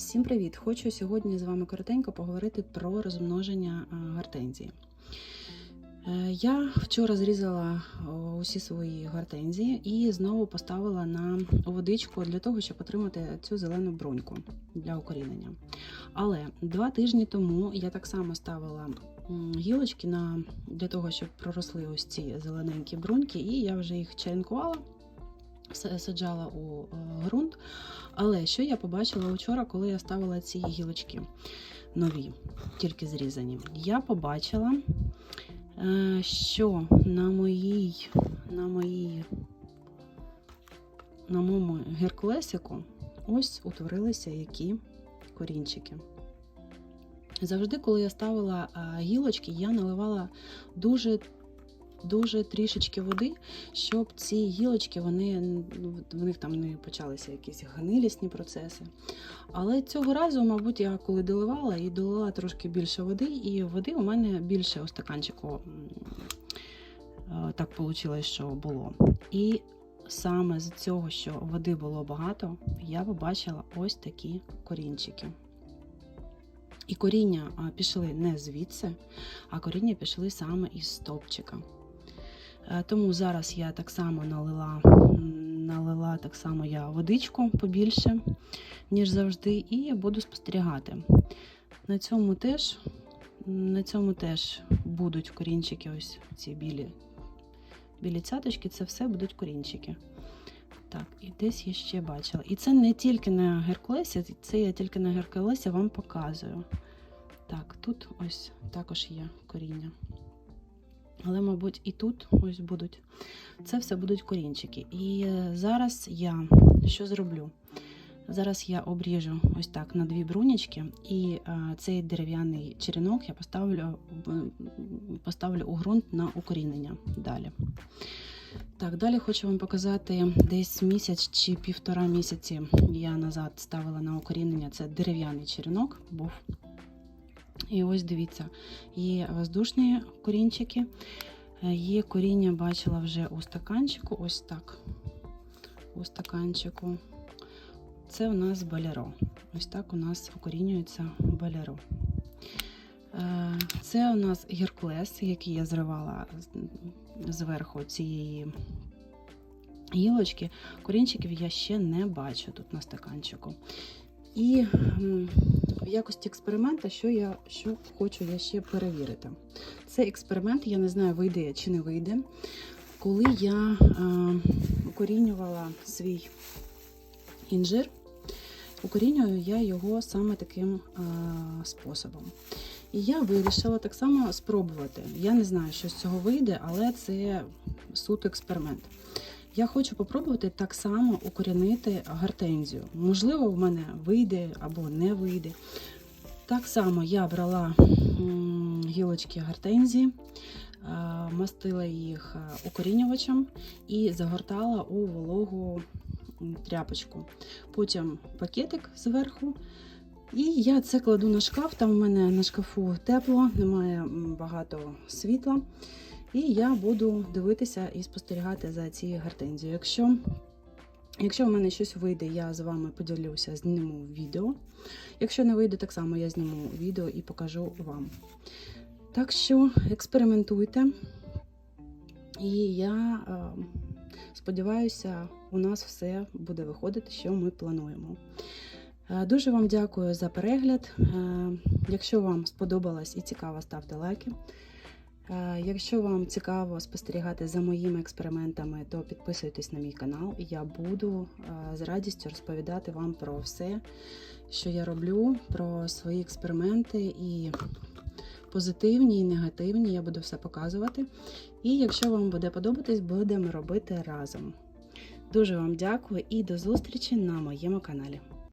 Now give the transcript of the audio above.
Всім привіт! Хочу сьогодні з вами коротенько поговорити про розмноження гортензії. Е, Я вчора зрізала усі свої гортензії і знову поставила на водичку для того, щоб отримати цю зелену бруньку для укорінення. Але два тижні тому я так само ставила гілочки на, для того, щоб проросли ось ці зелененькі бруньки, і я вже їх черенкувала, саджала у е, ґрунт. Але що я побачила вчора, коли я ставила ці гілочки нові, тільки зрізані? Я побачила, е, що на моїй, на моїй, на моєму геркулесику ось утворилися які корінчики. Завжди, коли я ставила гілочки, я наливала дуже дуже трішечки води, щоб ці гілочки вони в них там не почалися якісь гнилісні процеси. Але цього разу, мабуть, я коли доливала і долила трошки більше води, і води у мене більше у стаканчику е, так вийшло, що було. І саме з цього, що води було багато, я побачила ось такі корінчики. І коріння пішли не звідси, а коріння пішли саме із стовпчика. Е, Тому зараз я так само налила, налила так само я водичку побільше, ніж завжди, і буду спостерігати. На цьому теж, на цьому теж будуть корінчики, ось ці білі, білі цяточки, це все будуть корінчики. Так, і десь я ще бачила. І це не тільки на Геркулесі, це я тільки на Геркулесі вам показую. Так, тут ось також є коріння. Але, мабуть, і тут ось будуть. Це все будуть корінчики. І е, зараз я що зроблю? Зараз я обріжу ось так на дві брунячки, і е, цей дерев'яний черенок я поставлю, поставлю у ґрунт на укорінення далі. Так, далі хочу вам показати десь місяць чи півтора місяці я назад ставила на укорінення. Це дерев'яний черенок був. І ось дивіться, є воздушні корінчики, е, є коріння, бачила вже у стаканчику, ось так. У стаканчику. Це у нас балеро. Ось так у нас укорінюється балеро. Е, Це у нас геркулес, який я зривала зверху цієї гілочки. Корінчиків я ще не бачу тут на стаканчику. І якості експеримента, що я що хочу я ще перевірити. Цей експеримент, я не знаю, вийде чи не вийде. Коли я укорінювала свій інжир, укорінюю я його саме таким способом. І я вирішила так само спробувати. Я не знаю, що з цього вийде, але це суто експеримент. Я хочу попробувати так само укорінити гортензію. Можливо, в мене вийде або не вийде. Так само я брала гілочки гортензії, е, мастила їх е, укорінювачем і загортала у вологу тряпочку. Потім пакетик зверху. І я це кладу на шкаф. Там в мене на шкафу тепло, немає багато світла. І я буду дивитися і спостерігати за цією гортензією. Якщо, якщо в мене щось вийде, я з вами поділюся, зніму відео. Якщо не вийде, так само я зніму відео і покажу вам. Так що експериментуйте. І я е, сподіваюся, у нас все буде виходити, що ми плануємо. Е, Дуже вам дякую за перегляд. Е, Якщо вам сподобалось і цікаво, ставте лайки. Е, Якщо вам цікаво спостерігати за моїми експериментами, то підписуйтесь на мій канал. Я буду е, з радістю розповідати вам про все, що я роблю, про свої експерименти і позитивні, і негативні. Я буду все показувати. І якщо вам буде подобатись, будемо робити разом. Дуже вам дякую і до зустрічі на моєму каналі.